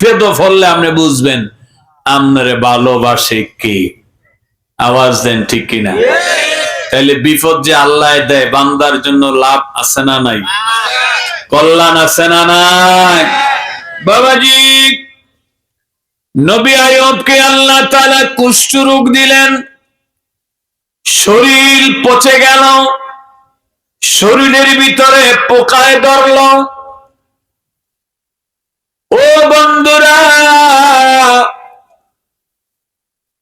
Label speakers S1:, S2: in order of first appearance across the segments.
S1: Pad ফললে আপনি বুঝবেন, আপনারে ভালোবাসে কে? আওয়াজ দেন ঠিক কিনা? তাহলে বিপদ যে আল্লাহ দেয়, বান্দার জন্য লাভ আছে না নাই? কল্যাণ আছে না নাই? বাবাজি, নবী আয়বকে আল্লাহ তাআলা কুষ্ঠ রোগ দিলেন, শরীর পচে গেল, শরীরের ভিতরে পোকায় ধরল ও বন্ধুরা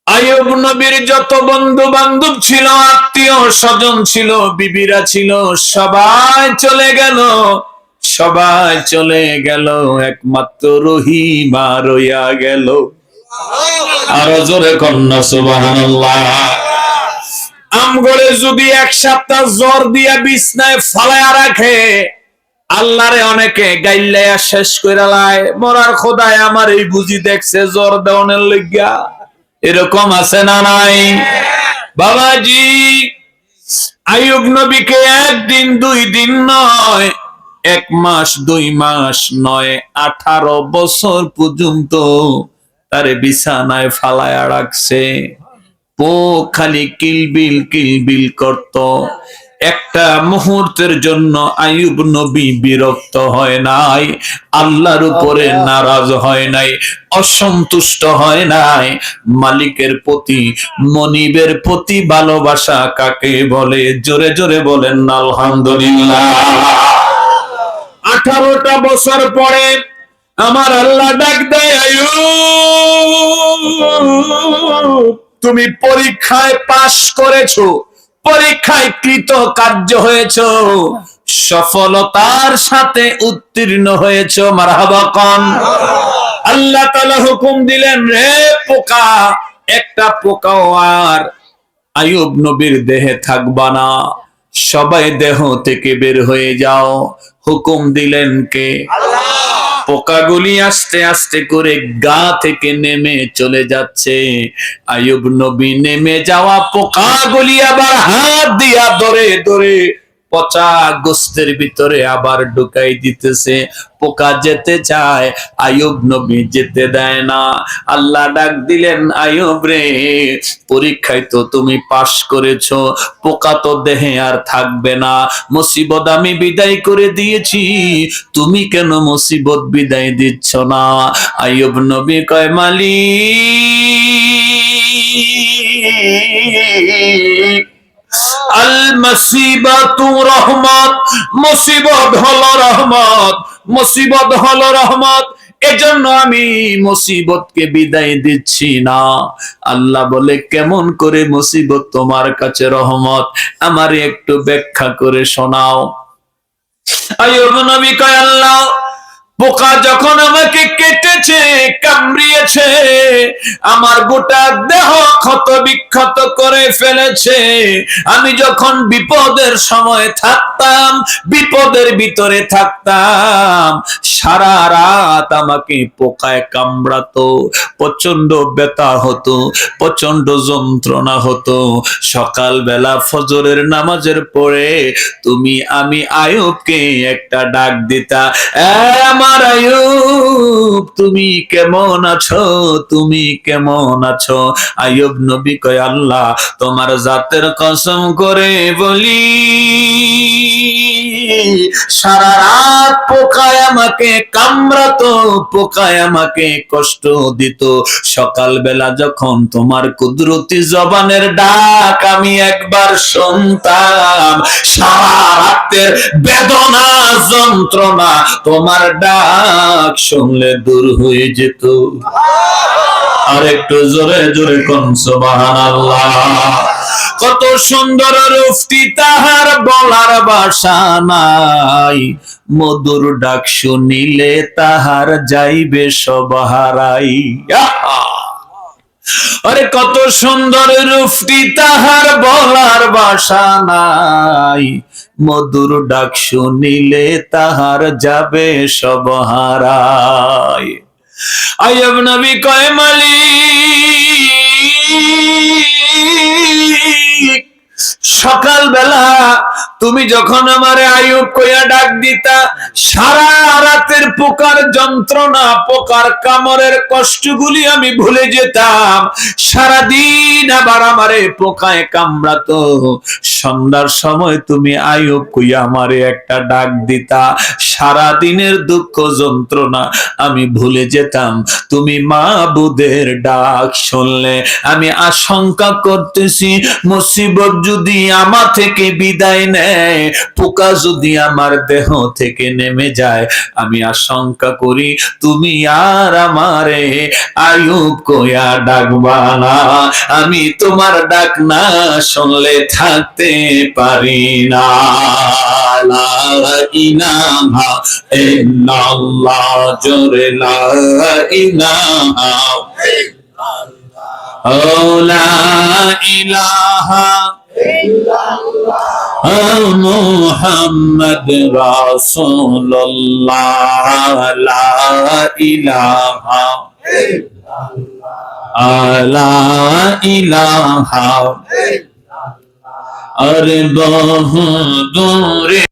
S1: আয়ব নবীর যত বন্ধু বান্ধব ছিল, আত্মীয় স্বজন ছিল, বিবিরা ছিল, সবাই চলে গেল, সবাই চলে গেল, একমাত্র রহিমা রইয়া গেল। আরও জোরে কন্যা, সুবহানাল্লাহ। আমগরে যদি এক সপ্তাহ জ্বর দিয়া বিছনায় ফালায়া রাখে আল্লাহরে অনেকে গাইলাইয়া শেষ করে লাই মরার খোদায় আমার এই বুঝি দেখছে, জ্বর দেওয়ানের লইগা এরকম আছে না নাই? বাবাজি আয়ুব নবীকে একদিন, দুই দিন নয়, এক মাস, দুই মাস নয়, আঠারো বছর পর্যন্ত তারে বিছানায় ফালায়া রাখছে। পো খালি কিলবিল কিলবিল করত। একটা মুহূর্তের জন্য আয়ুব নবী বিরক্ত হয় নাই আল্লাহর উপরে নারাজ হয় নাই অসন্তুষ্ট হয় নাই। মালিকের প্রতি মনিবের প্রতি ভালোবাসা কাকে বলে? জোরে জোরে বলেন আলহামদুলিল্লাহ। আঠারোটা বছর পরে আমার আল্লাহ ডাক দেয় আয়ুব তুমি পরীক্ষায় পাশ করেছ। পরীক্ষায় কৃত কার্য হয়েছ, সফলতার সাথে উত্তীর্ণ হয়েছ মারহাবাকন আল্লাহ তাআলা হুকুম দিলেন, রে পোকা, একটা পোকাও আর আয়ুব নবীর দেহে থাকবা না। সবাই দেহ থেকে বের হয়ে যাও। হুকুম দিলেন কে? পোকাগুলি আস্তে আস্তে করে গা থেকে নেমে চলে যাচ্ছে। আয়ুব নবী নেমে যাওয়া পোকাগুলি আবার হাত দিয়া ধরে ধরে পচা গোস্তের ভিতরে আবার ঢুকাই দিতেছে। পোকা যেতে চায় আয়ুব নবী যেতে দেয় না। আল্লাহ ডাক দিলেন আয়ুব রে, পরীক্ষায় তো তুমি পাশ করেছ, পোকা তো দেহে আর থাকবে না। মুসিবত আমি বিদায় করে দিয়েছি, তুমি কেন মুসিবত বিদায় দিচ্ছ না? আয়ুব নবী কয়, মালিক! এজন্য আমি বিদায় দিচ্ছি না। আল্লাহ বলে, কেমন করে মুসিবত তোমার কাছে রহমত? আমার একটু ব্যাখ্যা করে শোনাও। আয়ুব নবী কয়, আল্লাহ পোকা যখন আমাকে কেটেছে, কামড়িয়েছে, আমার গোটা দেহ ক্ষত বিক্ষত করে ফেলেছে। আমি যখন বিপদের সময় থাকতাম, বিপদের ভিতরে থাকতাম, সারা রাত আমাকে পোকায় কামড়াতো প্রচণ্ড ব্যথা হতো প্রচণ্ড যন্ত্রণা হতো। সকালবেলা ফজরের নামাজের পরে তুমি আমি আয়ুবকে একটা ডাক দিতা, "এ আমার আয়ুব, তুমি কেমন আছো? তুমি কেমন আছো? আয়ুব নবী কয়, আল্লাহ, তোমার জাতের কসম করে বলি, সারা রাত পোকায় আমাকে কামড়াতো, পোকায় আমাকে কষ্ট দিত। সকালবেলা যখন তোমার কুদরতি জবানের ডাক আমি একবার শুনতাম, সারা রাতের বেদনা যন্ত্রণা তোমার ডাক শুনলে দূর হয়ে যেত। আর একটু জোরে জোরে কোন, সুবহানাল্লাহ। কত সুন্দর রূপটি তাহার বলার বাসা নাই। মধুর ডাক শুনিলে তাহার যাইবে সব হারাই। আরে কত সুন্দর রূপটি তাহার বলার বাসা নাই। মধুর ডাক শুনিলে তাহার যাবে সব হারায়। আয়ব নবী কয় মালিক সকালবেলা তুমি যখন আমার আয়ুব কইয়া ডাক দিতা, সারা রাতের পোকার যন্ত্রণা, পোকার কামড়ের কষ্টগুলি আমি ভুলে যেতাম। সারাদিন আবার আমারে পোকায় কামড়াতো। সন্ধ্যার সময় তুমি আয়ুব কইয়া আমারে একটা ডাক দিতা। সারা দিনের দুঃখ যন্ত্রণা আমি ভুলে যেতাম। তুমি মা বুদের ডাক শুনলে, আমি আশঙ্কা করতেছি, মুসিবত যদি আমা থেকে বিদায় নেয় পোকা যদি আমার দেহ থেকে নেমে যায়, আমি আশঙ্কা করি তুমি আর আমারে আয়ুব কয়া ডাকবা না। আমি তোমার ডাক না শুনলে থাকতে পারি না। লা ইলাহা ইল্লাল্লাহ মোহাম্মদ রাসূলুল্লাহ লা ইলাহা আলা ইলাহা আরে বহু দূরে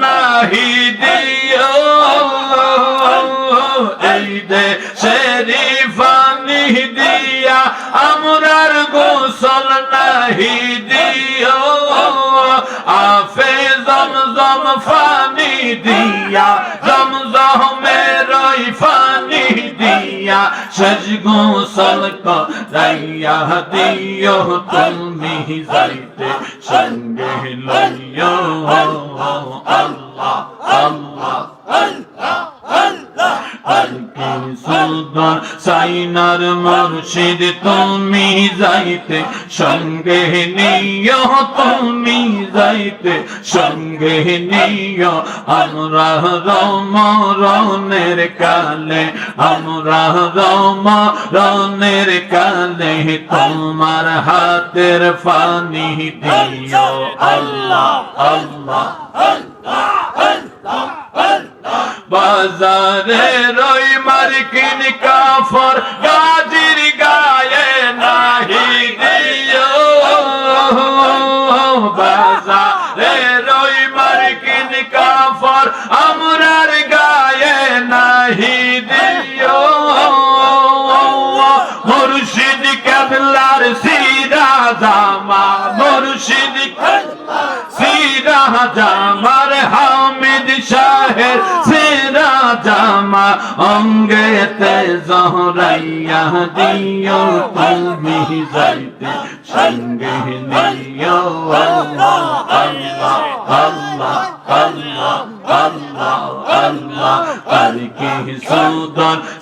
S1: নাহি দিও এই দেশেরি পানি দিয়া আমরার গোসল নাহি দিও আফে জম ফানি দিয়া জমজমের রই ফানি দিয়া সাজগো সলক করাইয়া দিও তুমি যাইতে সঙ্গে লইও আল্লাহ আল্লাহ। সুদন সাইনার মুর্শিদ, তুমি যাইতে, সঙ্গে নিয় তুমি যাইতে, সঙ্গে নিয় আমরা রমরনের কালে, আমরা রমরনের কালে, তোমার হাতের ফানি দিও। আল্লাহ আল্লাহ। বাজারে রই মার্কিন কাফর, গাজির গায়ে নাহি দিও। বাজারে রই মার্কিন কাফর, আমরার গায়ে নাহি দিও। মুর্শিদ কেবলার সিরা জামা মুর্শিদ সিরা জামার অঙ্গেতে জহরাইয়া দিও তুমি যাইতে সঙ্গে নিও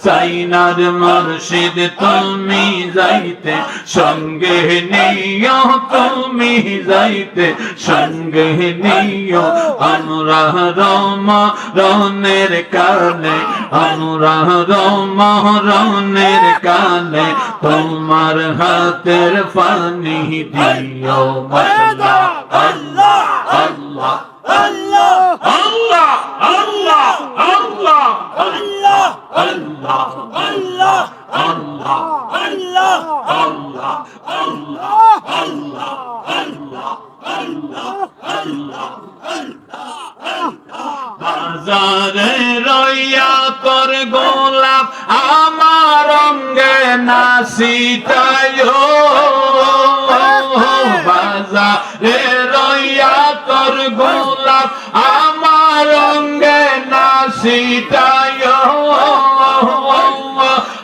S1: সাইনার মুর্শিদ তুমি যাইতে সঙ্গে নিও তুমি যাইতে সঙ্গে নিও আমরা রম রনের কালে আমরা রম রনের কালে তোমার হাতের পানি আল্লাহ আল্লাহ
S2: আল্লাহ
S1: আল্লাহ আল্লাহ আল্লাহ
S2: আল্লাহ
S1: আল্লাহ
S2: আল্লাহ
S1: আল্লাহ
S2: আল্লাহ
S1: আল্লাহ
S2: আল্লাহ
S1: বাজারে রইয়া তোর গোলাপ আমার অঙ্গে নাসিতায় বাজারে রইয়া তোর গোলাপ আমার অঙ্গে নাসিতায়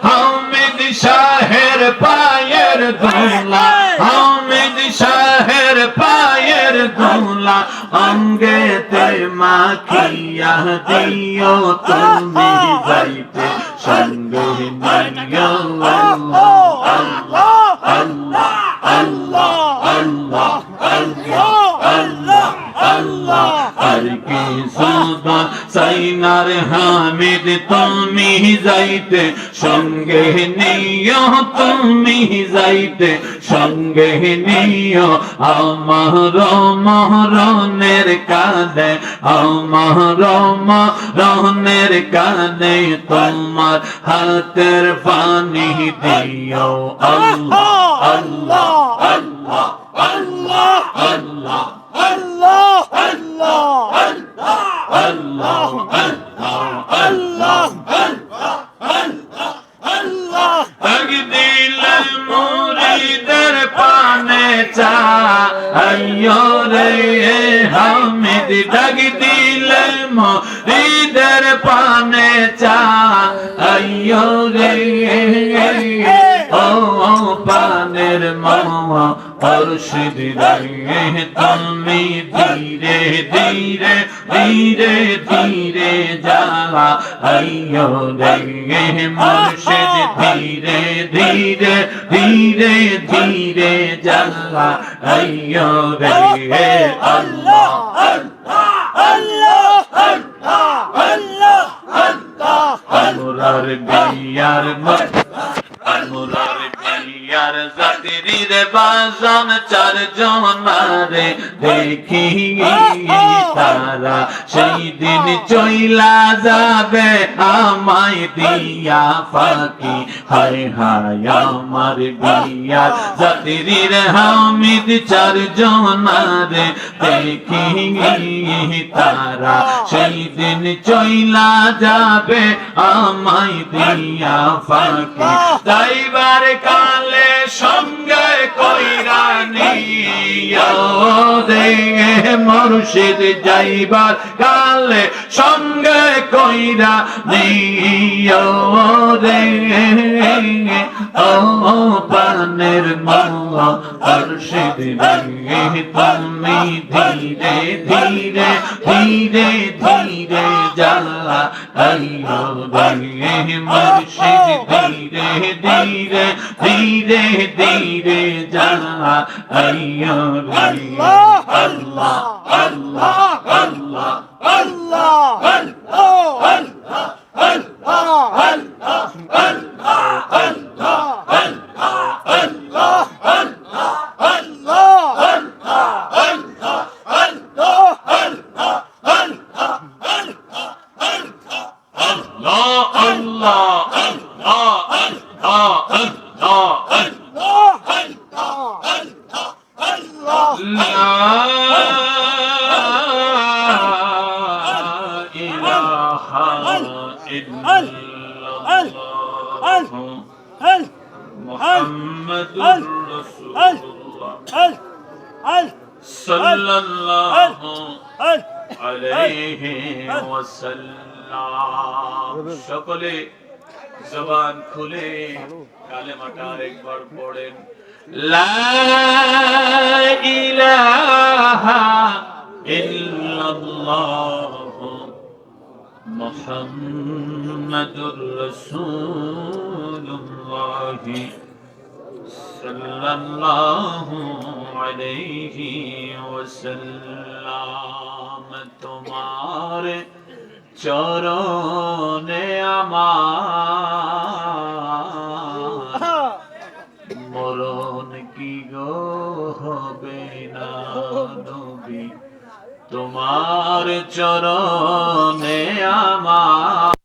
S1: হামিদ শাহের পায়ের দোলা পায়ের অঙ্গে অঙ্গেতে মাখিয়া দিও তুমি যাইতে সঙ্গে নিও। আল্লাহ আল্লাহ আল্লাহ আল্লাহ আল্লাহ আল্লাহ। আর কি সুদন সাইনার হামিদ, তুমি যাইতে, সঙ্গে নিও তুমি যাইতে, সঙ্গে নিও আমার মহরণের কালে আমার মহরণের কালে তোমার হাতের পানি দিও। আল্লাহ আল্লাহ আল্লাহ আল্লাহ আল্লাহ।
S2: আল্লাহ আল্লাহ
S1: আল্লাহ আল্লাহ আল্লাহ দিল মুরিদের পানে চা আইয়ো রে হামিদ ডাক দিল মুরিদের পানে চা আইয়ো রে ও পানের মামা মুর্শিদ রে আইয়ো রে মুর্শিদ ধীরে ধীরে ধীরে ধীরে যাওয়া আইয়ো রে আল্লাহ
S2: আল্লাহ আল্লাহ আল্লাহ
S1: আমরার বিয়ার আমরার বিয়ার জাতির বাজান, চার জনারে দেখি তারা। সেই দিন চইলা যাবে আমায় দিয়া ফাঁকি। হায় হায় আমার বিয়া জাতির হামিদ, চার জনারে দেখি তারা। সেই দিন চইলা যাবে আমায় দিয়া ফাঁকি। যাইবার কালে সঙ্গে কইরানি যাইবার কালে সঙ্গে কইরা নিও রে পানের ধীরে ধীরে ধীরে ধীরে জালা মর্ষিদ ধীরে ধীরে ধীরে धीरे जहा अयो अल्लाह अल्लाह अल्लाह अल्लाह अल्लाह अल्लाह अल्लाह صلى الله عليه وسلم সকলে জবান খুলে কালেমাটা আরেকবার পড়েন লা ইলাহা ইল্লাল্লাহ মুহাম্মাদুর রাসূলুল্লাহ সাল্লাল্লাহু আলাইহি ওয়াসাল্লাম তোমার চরণে আমার মরণ কি গো হবে না নবী তোমার চরণে আমার